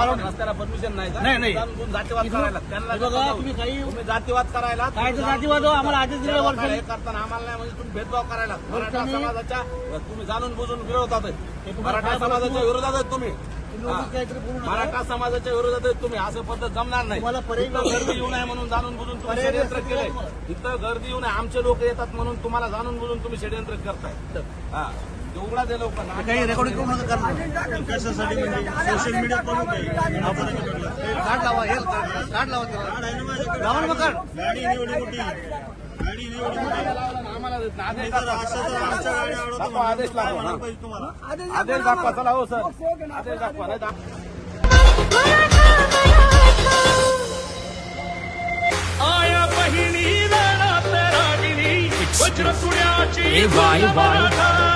allowed रस्त्याला permission नाही का? नाही, नाही. जाऊन बुजून जातीवाद करायला त्यांना हे बघा, नका तुम्ही जाऊ. काही- तुम्ही जातीवाद करायला काय तर तुम्ही जातीवाद हो, आम्हाला आदेश वर्षांनी. हे करताना आम्हाला नाही म्हणजे तुम्ही भेदभाव करायला मराठा वर्षांनी- समाजाच्या तुम्ही जाणून बुजून विरोधात. तुम्हाला मराठा काय समाजाच्या? विरोधात आहेत तुम्ही तुम्ही हा. काहीतरी बोलू नका. मराठा समाजाच्या विरोधात आहेत तुम्ही असं पद्धत जमणार नाही तुम्हाला पर्यायी इथं गर्दी येऊ नये म्हणून जाणून बुजून तुम्ही पर्यायी षडयंत्र रस्ते केलंय तुम्हाला. इथं गर्दी येऊ नये आमचे लोक येतात म्हणून तुम्हाला जाणून बुजून तुम्ही षडयंत्र करताय हा काही रेकॉर्डिंग करू नका करणार कशासाठी म्हणजे सोशल मीडिया आपण कार्ड लावा हे कार्ड. लावा त्याला. लावा ना मग कार्ड. गाडी एवढी मोठी गाडी एवढी मोठी. आदेश दाखवा. आदेश चला हो सर. आदेश दाखवा नाही दाखवा. आया बहिणी वज्र तुड्याची